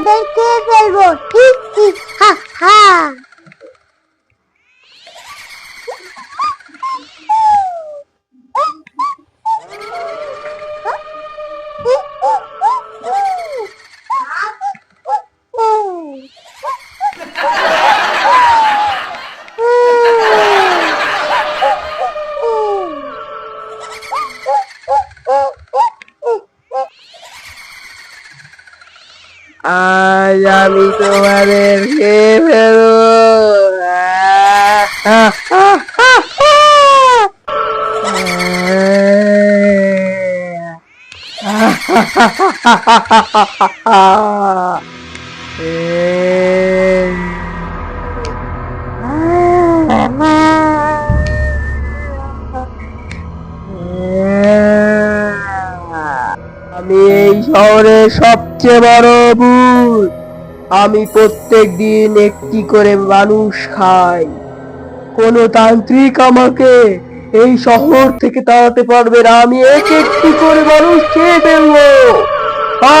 ওদের খেয়ে ফেলব হি আজ আমি তোমাদের খেয়ে ফেলব। আমি এই শহরের সবচেয়ে বড় ভূত আমি প্রত্যেক দিন একটি করে মানুষ খাই। কোন তান্ত্রিক আমাকে এই শহর থেকে তাড়াতে পারবে না। আমি এক একটি করে মানুষ খেয়ে ফেলব। হা,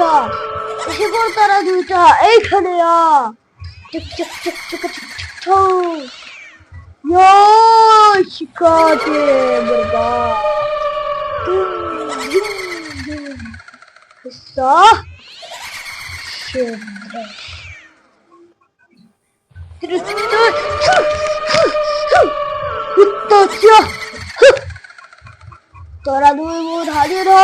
পড় তারা দুইটা? এইখানে তোরা দুই বোন হাজির হ।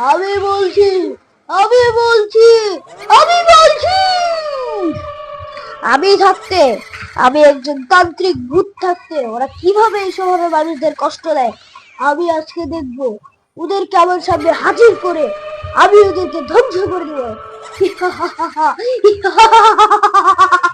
আমি বলছি আমি বলছি আমি বলছি। আমি থাকতে, আমি একজন তান্ত্রিক ভূত থাকতে, ওরা কীভাবে এইসবভাবে মানুষদের কষ্ট দেয়, আমি আজকে দেখব। ওদেরকে আমার সামনে হাজির করে আমি ওদেরকে ধ্বংস করে দেবো।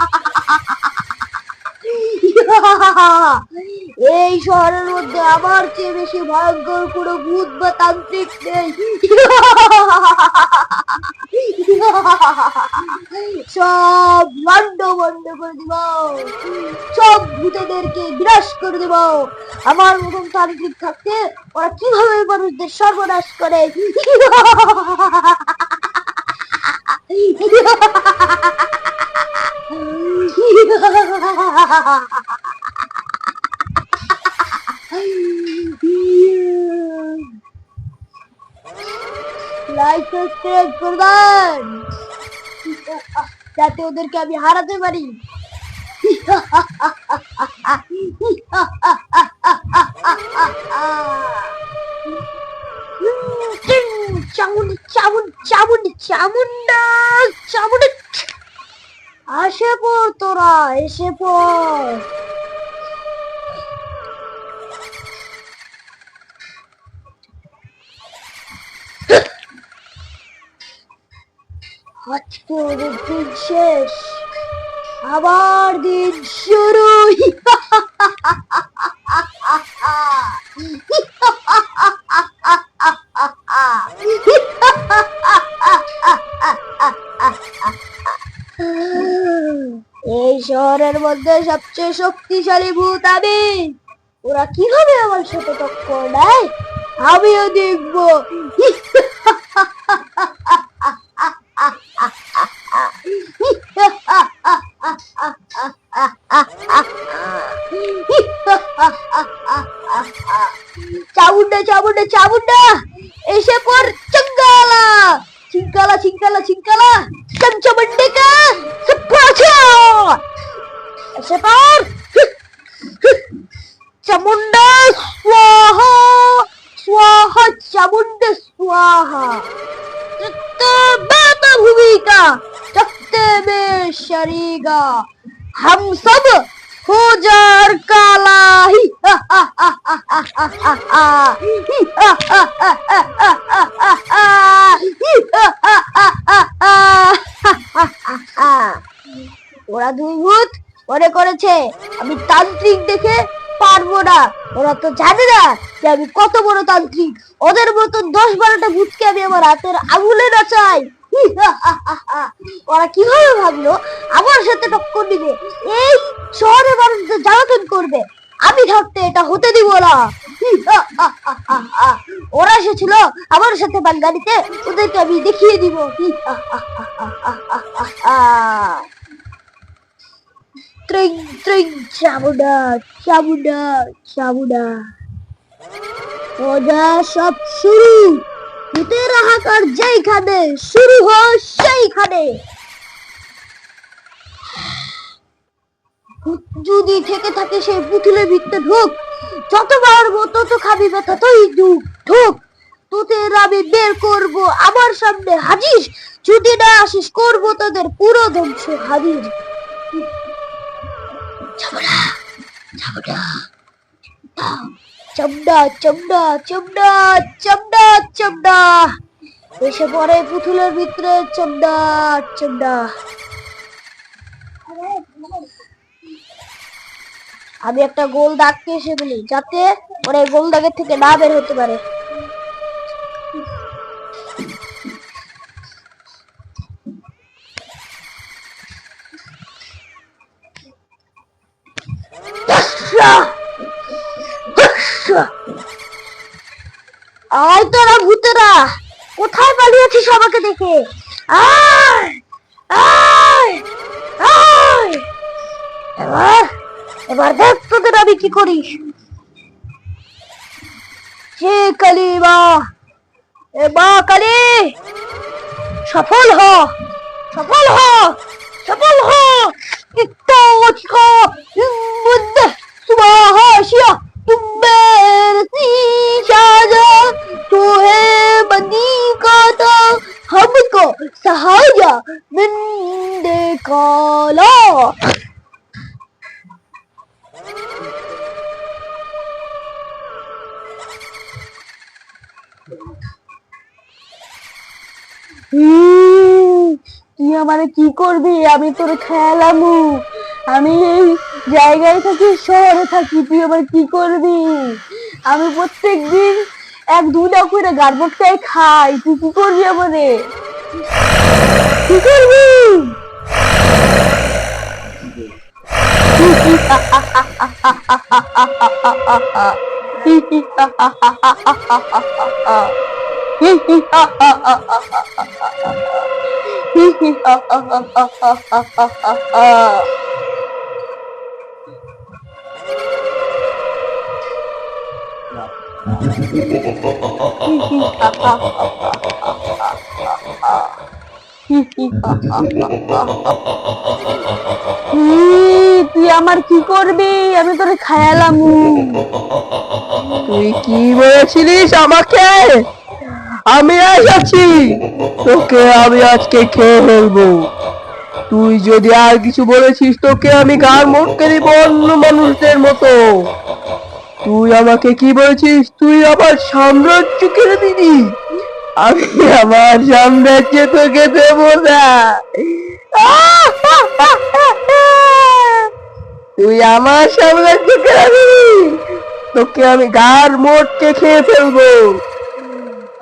এই শহরের মধ্যে আমার চেয়ে বেশি ভয়ঙ্কর কোনো ভূত বা তান্ত্রিক নেই। সব করে দিব। সব ভূতেদেরকে বিনাশ করে দেব। আমার মতন তান্ত্রিক থাকতে ওরা কীভাবে মানুষদের সর্বনাশ করে? লাইক সাবস্ক্রাইব করবেন যাতে ওদেরকে আমি হারাতে পারি। চামুন্ডি চামুন চামুন্ডি আসে পড় তোরা, এসে পড় আজকে ওদের দিন শেষ। আবার দিন শুরু। এই শহরের মধ্যে সবচেয়ে শক্তিশালী ভূত আমি। ওরা কীভাবে আমার সাথে টক্কর দেয় আমিও দেখব। চামুন্ডা চামুন্ডা চামুন্ডা এসে পর চঙ্গালা চিঙ্কালা চিঙ্কালা চিঙ্কালা চমচমন্ডে কা সপ্রাচা এসে পর তো জানে না যে আমি কত বড় তান্ত্রিক ওদের মতন দশ বারোটা ভূতকে আমি আমার হাতের আঙুলে নাচাই ওরা কীভাবে ভাবলো আমার সাথে টক্কর দিবে এই শহরে মানুষদের জ্বালাতন করবে আমি থাকতে এটা হতে দিব না ওরা এসেছিল আমার সাথে বাঙ্গালিতে ওদেরকে আমি দেখিয়ে দিব ত্রিং ত্রিং চামুডা চামুডা চামুডা মজা সব শুরু। ভূতের হাহাকার যেইখানে, শুরু হয় সেইখানে। যদি থেকে থাকে সেই পুতুলের ভিতরে ঢোক। যতবার মতো তত খাবি ব্যথা তুই ঢুক ঢোক। তোদের আমি বের করব আমার সামনে হাজির। যদি না আসিস করব তোদের পুরো ধ্বংস হাজির। এসে পড়ে পুতুলের ভিতরে চমড়া চমড়া আমি একটা গোল দাগকে এসে বলি যাতে এই গোল দাগের থেকে না বের হতে পারে। আয় তোরা ভূতেরা, কোথায় পালিয়েছিস আমাকে দেখে? এবার এবার দেখ তোদের আমি কি করিস হে কালী মা এ মা কালী, সফল হ সফল হ। তুই আমারে কি করবি? আমি তোর খেয়ালামু আমি এই জায়গায় থাকি, শহরে থাকি, তুই আমার কি করবি? আমি প্রত্যেক দিন এক দুটা করে গার্বটটাই খাই। তুই কি করবি আমারে? কি করবি? তুই আমার কি করবি? আমি তোরে খায়ালামু তুই কি বলেছিলিস আমাকে? আমি এসেছি তোকে আমি আজকে খেয়ে ফেলব। তুই যদি আর কিছু বলেছিস, তোকে আমি গার মোটকে দিব অন্য মানুষদের মতো। তুই আমাকে কি বলেছিস? তুই আমার সাম্রাজ্য কেড়ে দিবি আমি আমার সাম্রাজ্য তোকে দেব না। তুই আমার সাম্রাজ্য কেড়ে দিবি তোকে আমি গার মোটকে খেয়ে ফেলব।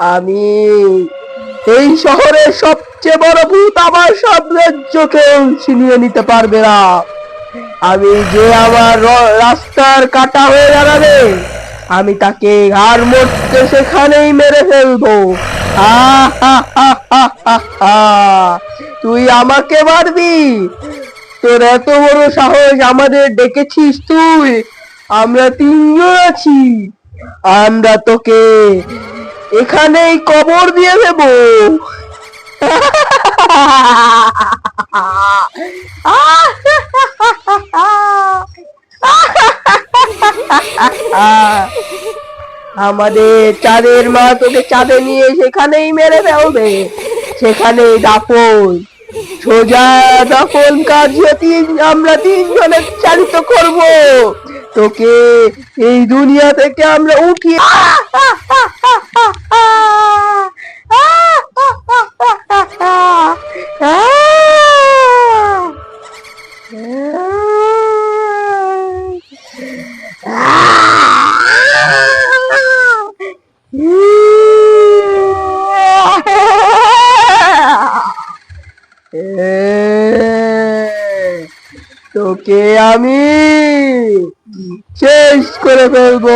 আমি এই শহরের সবচেয়ে বড় ভূত আমার সাম্রাজ্য কেউ ছিনিয়ে নিতে পারবে না। আমি যে আমার রাস্তার কাটা হয়ে দাঁড়াবে, আমি তাকে ঘাড় মরতে সেখানেই মেরে ফেলব। তুই আমাকে মারবি? তোর এত বড় সাহস আমাদের ডেকেছিস তুই? আমরা তিনজন আছি। আমরা তোকে এখানেই কবর দিয়ে দেব। আমাদের চাঁদের মা তোকে চাঁদে নিয়ে সেখানেই মেরে ফেলবে। সেখানেই দাফন। সোজা দাফন কাজ আমরা তিনজনে চালিত করব। তোকে এই দুনিয়া থেকে আমরা উঠিয়ে তোকে আমি শেষ করে ফেলব।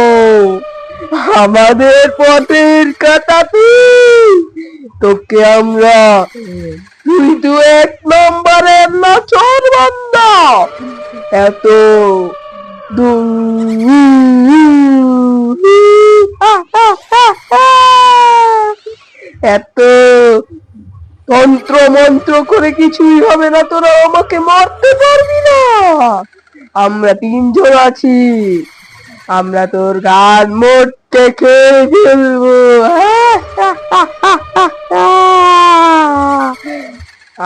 আমাদের পথের কাটাতি তোকে আমরা তুই তো এক নম্বরের নাচর বান্দা। এত এত তন্ত্র মন্ত্র করে কিছুই হবে না, তোরা আমাকে মারতে পারবি না। আমরা তিনজন আছি। আমরা তোর গান মোটে খেয়ে ফেলব।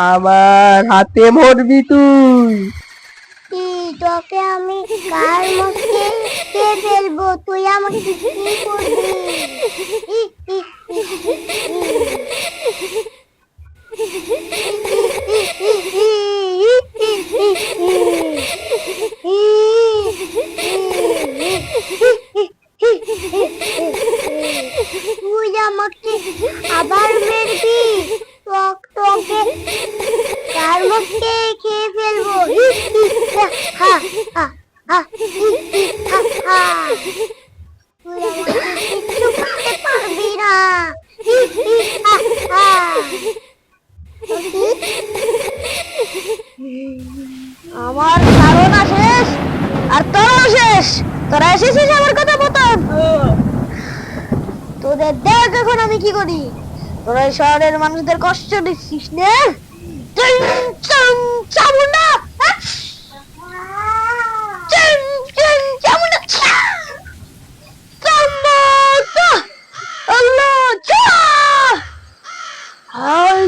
আমার হাতে মরবি তুই। তোকে আমি কার মুখে খেয়ে ফেলব? তুই আমাকে কি করবি ই, ই, ই, তুই আমাকে আবার মেরবি তোক তোকে কার মুখে খেয়ে ফেলব ই, ই, হা, হা, হা, ই, ই, হা, হা। তুই আমাকে কিচ্ছু করতে পারবি না ই, ই, হা, হা। আমার ধারণা শেষ আর তোরও শেষ তোরা এসেছিস আমার কথা মতন তোদের দেখ এখন আমি কি করি? তোরা শহরের মানুষদের কষ্ট দিচ্ছিস নে? চিং, চামুন্ডা আহ!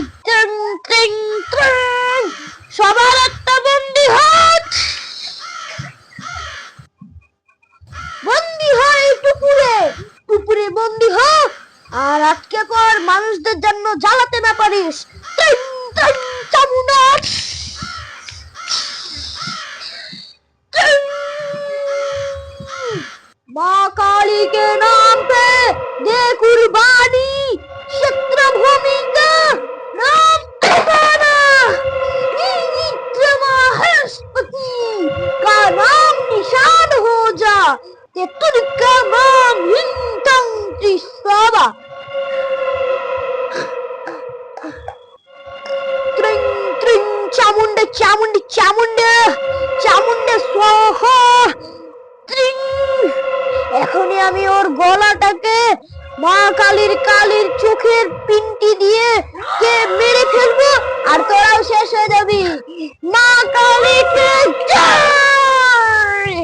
কালীকে জয়!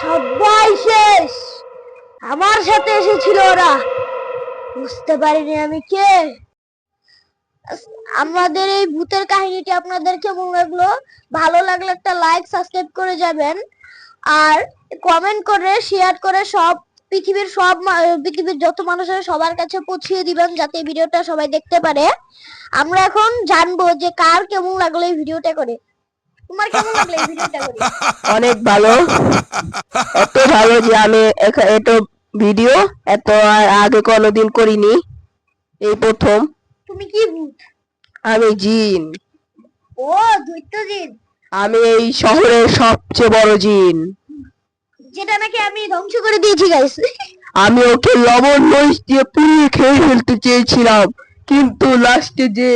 সবাই শেষ আমার সাথে এসেছিল ওরা। বুঝতে পারিনি আমি কে। আমাদের এই ভূতের কাহিনীটি আপনাদের কেমন লাগল ভালো লাগলে একটা লাইক সাবস্ক্রাইব করে যাবেন। আর কমেন্ট করে শেয়ার করে সব পৃথিবীর সব পৃথিবীর যত মানুষের সবার কাছে পৌঁছিয়ে দিবেন যাতে এই ভিডিওটা সবাই দেখতে পারে। আমরা এখন জানব যে কার কেমন লাগল এই ভিডিওটা করে। তোমার কেমন লাগল এই ভিডিওটা করে? অনেক ভালো। এত ভালো যে আমি এত ভিডিও এত আগে কোনোদিন করিনি। এই প্রথম। তুমি কি ভূত? আমি জিন। ও দৈত্য জিন। আমি এই শহরের সবচেয়ে বড় জিন। যেটা নাকি আমি ধ্বংস করে দিয়েছি গাইস আমি ওকে লবণ মরিচ দিয়ে পুড়িয়ে খেয়ে ফেলতে চেয়েছিলাম কিন্তু লাস্টে যে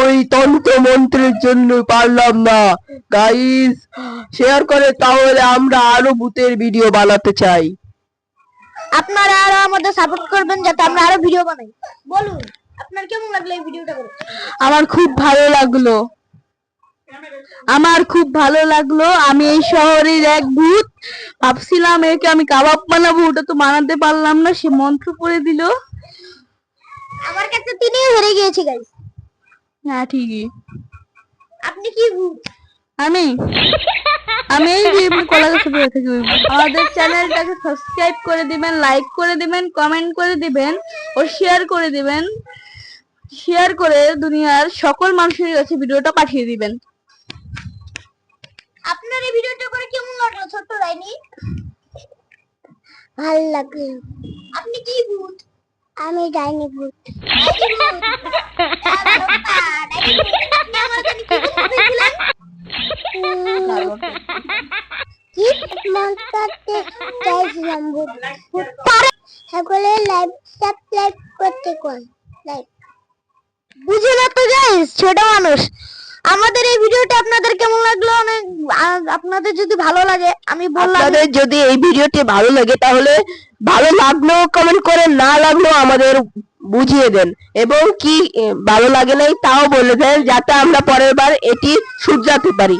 ওই তন্ত্র মন্ত্রের জন্য পারলাম না। গাইস শেয়ার করে তাহলে আমরা আরও ভূতের ভিডিও বানাতে চাই। আপনারা আরও আমাদের সাপোর্ট করবেন যাতে আমরা আরও ভিডিও বানাই। বলুন আপনার কেমন লাগল এই ভিডিওটা করে? আমার খুব ভালো লাগল। আমার খুব ভালো লাগল। আমি এই শহরের এক ভূত। ভাবছিলাম একে আমি কাবাব বানাবো ওটা তো বানাতে পারলাম না সে মন্ত্র পড়ে দিল। আমার কাছে তিনিও হেরে গিয়েছে গাইস হ্যাঁ ঠিকই। আপনি কি ভূত? আমি? আমি এই যে কলা গাছে বসে থাকি আমাদের চ্যানেলটাকে সাবস্ক্রাইব করে দিবেন লাইক করে দিবেন কমেন্ট করে দিবেন ও শেয়ার করে দিবেন। শেয়ার করে দুনিয়ার সকল মানুষের কাছে ভিডিওটা পাঠিয়ে দিবেন। আপনার এই ভিডিওটা করে কেমন লাগল ছোট্ট রাইনি ভালো লাগল। আপনি কি ভূত? আমি যাইনি ভূত। সকলে লাইভ সাবস্ক্রাইব করতে কোন লাইভ বুঝে না তো গাইস ছোট মানুষ। আমাদের এই ভিডিওটা আপনাদের কেমন লাগল? অনেক আপনাদের যদি ভালো লাগে, আমি বললাম আপনাদের যদি এই ভিডিওটি ভালো লাগে, তাহলে ভালো লাগল কমেন্ট করে না লাগলেও আমাদের বুঝিয়ে দেন। এবং কি ভালো লাগে নাই, তাও বলে দেন, যাতে আমরা পরের বার এটি শুধরাতে পারি।